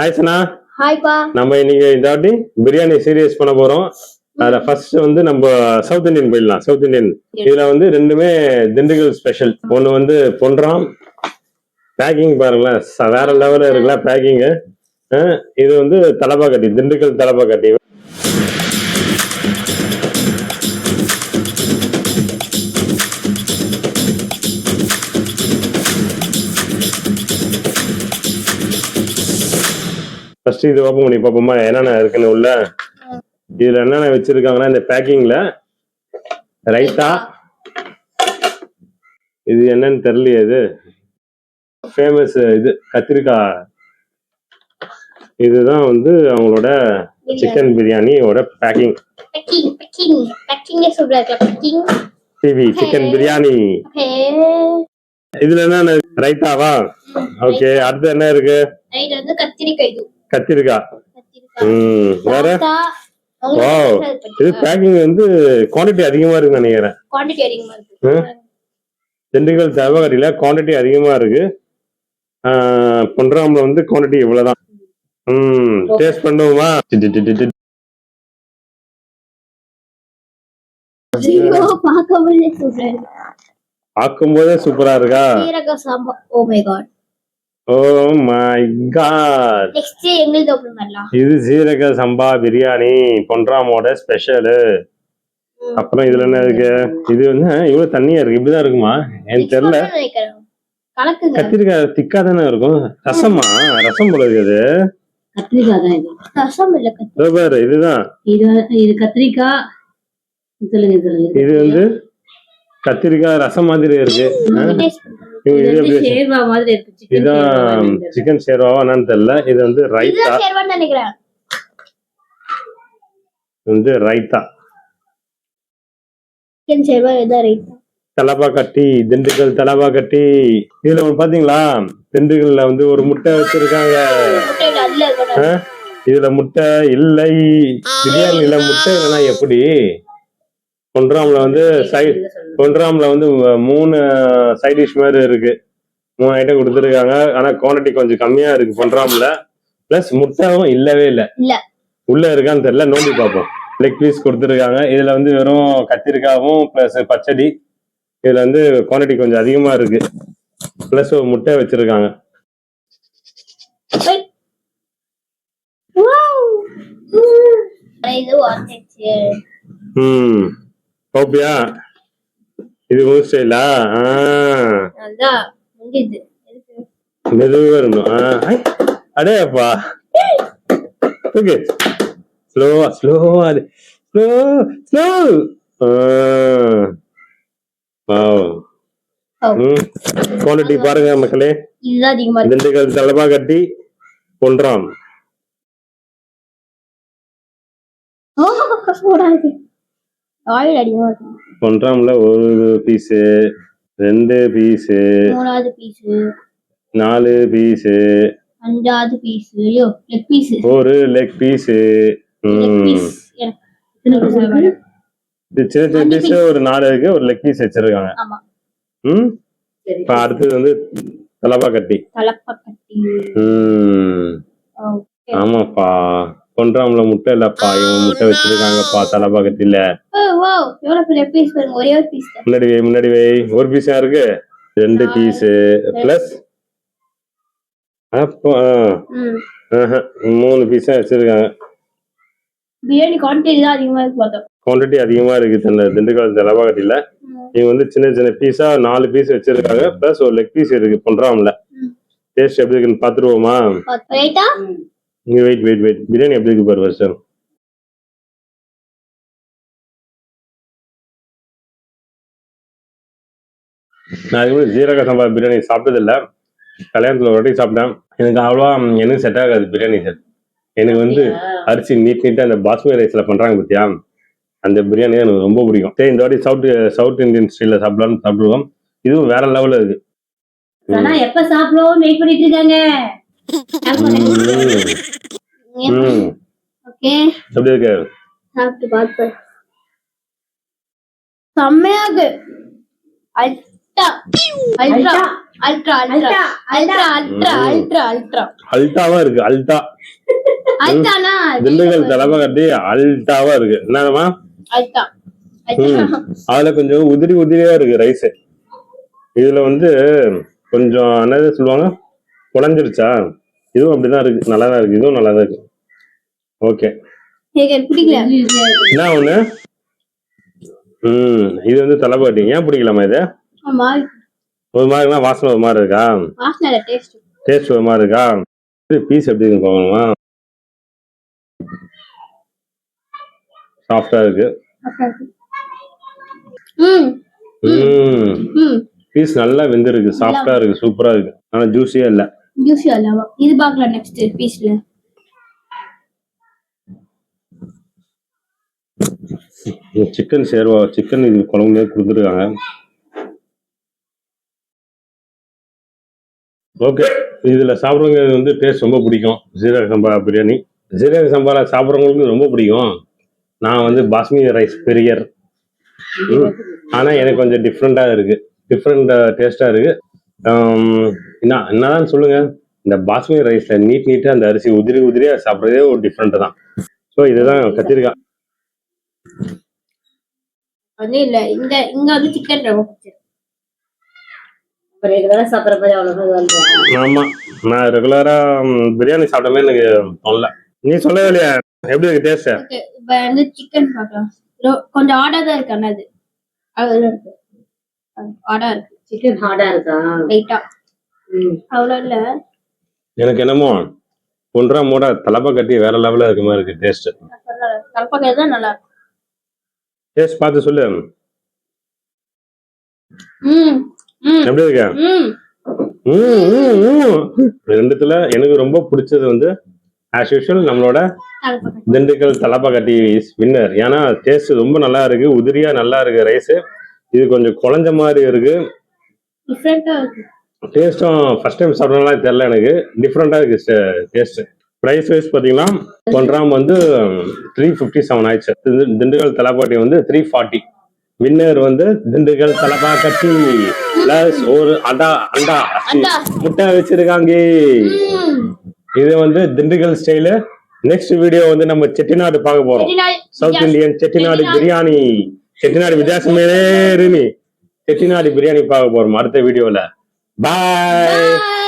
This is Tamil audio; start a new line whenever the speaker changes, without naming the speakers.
ஹாய் சனா
ஹாய்ப்பா
நம்ம இன்னைக்கு இந்த வாட்டி பிரியாணி சீரியஸ் பண்ண போறோம். அதுல ஃபர்ஸ்ட் வந்து நம்ம சவுத் இந்தியன் போயிடலாம். சவுத் இந்தியன் இதுல வந்து ரெண்டுமே திண்டுக்கல் ஸ்பெஷல் ஒன்னு வந்து பொன்றாம். பேக்கிங் பாருங்களேன். வேற லெவல்ல இருக்குல்ல பேக்கிங் இது வந்து தலப்பா கட்டி திண்டுக்கல் தலப்பா ஃபர்ஸ்ட் இது ஓப்பன் பண்ணி பார்ப்போமா என்னென்ன இருக்குன்னு உள்ள. இதுல என்னென்ன வச்சிருக்காங்கன்னா இந்த பேக்கிங்ல ரைத்தா. இது என்னன்னு தெரியலையே இது. ஃபேமஸ் இது கத்திரிக்காய். இதுதான் வந்து அவங்களோட சிக்கன் பிரியாணியோட பேக்கிங் டிவி சிக்கன் பிரியாணி இதுல என்ன ரைத்தாவா? ஓகே அடுத்து என்ன இருக்கு?
கத்திரிக்காய்
வேற? Wow. இது பேக்கிங் வந்து குவாண்டிட்டி அதிகமா இருக்குன்னு நினைக்கிறேன்.
குவாண்டிட்டி அதிகமா இருக்கு.
திண்டுக்கல் தவகரியில குவாண்டிட்டி அதிகமா இருக்கு. பொன்றாம்ல வந்து குவாண்டிட்டி இவ்வளவுதான். ம் டேஸ்ட் பண்ணுவோமா? பார்க்கும் போதே சூப்பரா இருக்கா.
சீரக சாம்பா ஓ my god
oh my god
next எங்களுக்கு ஓபன் பண்ணலாம்?
இது சீரக சம்பா பிரியாணி பொன்றாமோட ஸ்பெஷலு அப்புறம் இதுல என்ன இருக்கு? இது வந்து இவ்வளவு தண்ணியா இருக்கு. இப்படிதான் இருக்குமா? எனக்கு தெரியல. கத்திரிக்காய் திக்கா தானே இருக்கும்? ரசமா? ரசம் போல இருக்குது.
கத்திரிக்காய் தான் இது.
ரசம் இல்ல கத்திரி
இதோ பாரு இதுதான்.
இது வந்து- இது கத்திரிக்காய். சொல்லுங்க சொல்லுங்க.
இது வந்து கத்திரிக்காய் ரசம் மாதிரி இருக்கு. ஆ?
டேஸ்ட் பண்ணுங்க
இது
இது
இது
வந்து
எப்படி
ஷேர்வா மாதிரி இருக்கு சிக்கன்
இதான் சிக்கன் சேர்வாவா என்னன்னு தெரியல. இது வந்து ரைத்தா
இதுதான் சேர்வான்னு நினைக்கிறேன்.
இது வந்து ரைத்தா
சிக்கன் சேர்வா இதான் ரைட்
தலப்பா கட்டி திண்டுக்கல் தலப்பா கட்டி. இதுல ஒண்ணு பாத்தீங்களா? திண்டுக்கல்ல வந்து ஒரு முட்டை வச்சிருக்காங்க? இதுல முட்டை இல்லை. பிரியாணில முட்டை இல்லைன்னா எப்படி? பொன்றாம்ல வந்து சைட் பொன்றாம்ல வந்து மூணு சைட் டிஷ் மாதிரி இருக்கு. மூணு ஐட்டம் கொடுத்துருக்காங்க. ஆனா குவாண்டிட்டி கொஞ்சம் கம்மியா இருக்கு பொன்றாம்ல பிளஸ் முட்டையும் இல்லவே இல்லை. உள்ள இருக்கான்னு தெரியல. நோண்டி பார்ப்போம். லெக் பீஸ் கொடுத்துருக்காங்க. இதுல வந்து வெறும் கத்திரிக்காவும் பிளஸ் பச்சடி. இதுல வந்து குவாண்டிட்டி கொஞ்சம் அதிகமா இருக்கு. பிளஸ் ஒரு முட்டை வச்சிருக்காங்க.
இது
ம். ஓப்பியா இது உன் ஸ்டைலா ஆ.
அதான் முடிஞ்சது
மெதுவா இருக்கணும் ஆ. ஐ, அடே அப்பா. ஓகே. ஸ்லோவா ஸ்லோவா அது. Slow slow. குவாலிட்டி பாருங்க மக்களே.
இதுதான் அதிகமா இருக்கு.
திண்டுக்கல் தலபா கட்டி
இருக்கு ஆயில் அதிகமா இருக்கு
பொன்றாம்ல ஒரு பீஸு ரெண்டு பீஸு
மூணாவது பீஸ்
நாலு பீஸு
அஞ்சாவது பீஸ் ஐயோ லெக் பீஸ்
ஒரு லெக் பீஸு சின்ன சின்ன பீஸ் ஒரு நாலு இருக்கு ஒரு லெக் பீஸ் வச்சிருக்காங்க.
ஆமா.
ம்? இப்ப அடுத்தது வந்து தலபா கட்டி
தலப்பா கட்டி
ம்.
ஓகே.
ஆமாப்பா. பொன்றாம்ல முட்டை இல்லப்பா இவங்க முட்டை வச்சிருக்காங்கப்பா
பீஸ் தான்.
முன்னாடி வை முன்னாடி வை. ஒரு பீஸ் இருக்கு? ரெண்டு பீஸ் பிளஸ் அப்போ. மூணு பீஸா வச்சிருக்காங்க.
பிரியாணி குவான்டிட்டி தான் அதிகமா இருக்கு
குவான்டிட்டி அதிகமா இருக்கு திண்டுக்கல் தலபா கட்டில இவங்க வந்து சின்ன சின்ன பீஸா நாலு பீஸ் வச்சிருக்காங்க. பிளஸ் ஒரு லெக் பீஸ் இருக்கு பொன்றாம்ல
ம்.
டேஸ்ட் எப்படி இருக்குன்னு பாத்துருவோமா? இங்க வெயிட் வெயிட் வெயிட் பிரியாணி எப்படி இருக்கு பாரு வருஷம் நான் மாதிரி ஜீரக சம்பா பிரியாணி சாப்பிட்டதில்ல. கல்யாணத்துல ஒரு வாட்டி சாப்பிட்டேன். எனக்கு அவ்வளோவா எனக்கு செட் ஆகாது பிரியாணி செட் எனக்கு வந்து அரிசி நீட் நீட்டா அந்த பாஸ்மதி ரைஸ்ல பண்றாங்க பத்தியா? அந்த பிரியாணி தான் எனக்கு ரொம்ப பிடிக்கும். சரி இந்த வாட்டி சவுத் சவுத் இந்தியன் ஸ்டைல சாப்பிடலாம்னு சாப்பிடுவோம். இதுவும் வேற லெவல்ல இருக்கு.
ஆனா எப்ப சாப்பிடுவோம் வெயிட் பண்ணிட்டு இருக்காங்க?
எப்படி இருக்கு
சாப்பிட்டு பார்ப்பேன் செம்மையா இருக்கு அல்டா ultra ultra ultra ultra ultra ultra ultra
அல்டாவா இருக்கு அல்டா
அல்ட்ரானா
திண்டுக்கல் தலைமை கட்டி அல்டாவா இருக்கு. என்னமா
அல்ட்ரா
ம் அதுல கொஞ்சம் உதிரி உதிரியா இருக்கு ரைஸ் இதுல வந்து கொஞ்சம் என்னது சொல்லுவாங்க? குழஞ்சிருச்சா? இதுவும் அப்படிதான் இருக்கு. நல்லா தான் இருக்கு. இதுவும் நல்லா தான் இருக்கு. ஓகே. என்ன ஒண்ணு? ம் இது வந்து தலைப்பாட்டி ஏன் பிடிக்கலாமா இது? ஒரு மாதிரி இருக்குன்னா வாசனை ஒரு மாதிரி இருக்கா?
டேஸ்ட்
ஒரு மாதிரி இருக்கா? பீஸ் எப்படி இருக்கு பார்க்கணுமா? சாஃப்டா இருக்கு. பீஸ் நல்லா வெந்திருக்கு. சாஃப்டா இருக்கு. சூப்பரா இருக்கு. ஆனா ஜூஸியா இல்ல.
ஜூஸி அல்லவா இது பார்க்கலாம் நெக்ஸ்ட் பீஸ்ல
சிக்கன் சேர்வா சிக்கன் இது குழம்புலேயே கொடுத்துருக்காங்க. ஓகே இதுல சாப்பிட்றவங்க வந்து டேஸ்ட் ரொம்ப பிடிக்கும். ஜீரக சம்பா பிரியாணி. ஜீரக சம்பால சாப்பிட்றவங்களுக்கு ரொம்ப பிடிக்கும். நான் வந்து பாஸ்மதி ரைஸ் பெரியர். ஆனால் எனக்கு கொஞ்சம் டிஃப்ரெண்ட்டாக இருக்கு. டிஃப்ரெண்ட் டேஸ்ட்டாக இருக்கு. என்ன என்னதான் சொல்லுங்க. இந்த பாஸ்மதி ரைஸ்ல நீட் நீட்டா அந்த அரிசி உதிரி உதிரியா சாப்பிட்றதே ஒரு டிஃப்ரெண்ட் தான். ஸோ இதுதான் கத்திரிக்காய்.
வந்து இல்ல இந்த இங்க வந்து சிக்கன்
ஆமா நான் ரெகுலரா பிரியாணி சாப்பிட்ட மாதிரி எனக்கு தோணல. நீ சொல்லவே இல்லையா எப்படி இருக்கு டேஸ்ட்
இப்ப வந்து சிக்கன் கொஞ்சம் ஆடா தான் இருக்கு அது. ஆடா இருக்கு.
சிக்கன் ஹார்டா இருக்கா?
லைட்டா
ம்.
அவ்வளவு இல்ல.
எனக்கு என்னமோ ஒன்றரை மூட தலப்பை கட்டி வேற லெவல்ல இருக்க மாதிரி இருக்கு டேஸ்ட்
கலப்பக்காய் தான் நல்லா
டேஸ்ட் பார்த்து சொல்லு.
ம் ம்.
எப்படி இருக்கு?
ம்.
ம், ம், ம். ரெண்டுத்துல எனக்கு ரொம்ப பிடிச்சது வந்து ஆஸ் யூஷுவல் நம்மளோட திண்டுக்கல் தலப்பா கட்டி வின்னர் ஏன்னா டேஸ்ட் ரொம்ப நல்லா இருக்கு உதிரியா நல்லா இருக்கு ரைஸ் இது கொஞ்சம் குழஞ்ச மாதிரி இருக்கு. டேஸ்ட்டும் ஃபர்ஸ்ட் டைம் சாப்பிட்றதுனால தெரியல எனக்கு. டிஃப்ரெண்டாக இருக்கு டேஸ்ட் ப்ரைஸ் வைஸ் பார்த்தீங்கன்னா ஒன் கிராம் வந்து த்ரீ ஃபிஃப்டி செவன் ஆயிடுச்சு. திண்டு- திண்டுக்கல் தலப்பாட்டி வந்து த்ரீ ஃபார்ட்டி வின்னர் வந்து திண்டுக்கல் தலப்பா கட்டி பிளஸ் ஒரு அண்டா அண்டா. முட்டை வச்சிருக்காங்க. இது வந்து திண்டுக்கல் ஸ்டைலு நெக்ஸ்ட் வீடியோ வந்து நம்ம செட்டிநாடு பார்க்க போறோம். South Indian Chettinad. Biryani. Chettinad வித்தியாசமே செட்டிநாடு பிரியாணி பார்க்க போறோம். அடுத்த வீடியோல. பாய்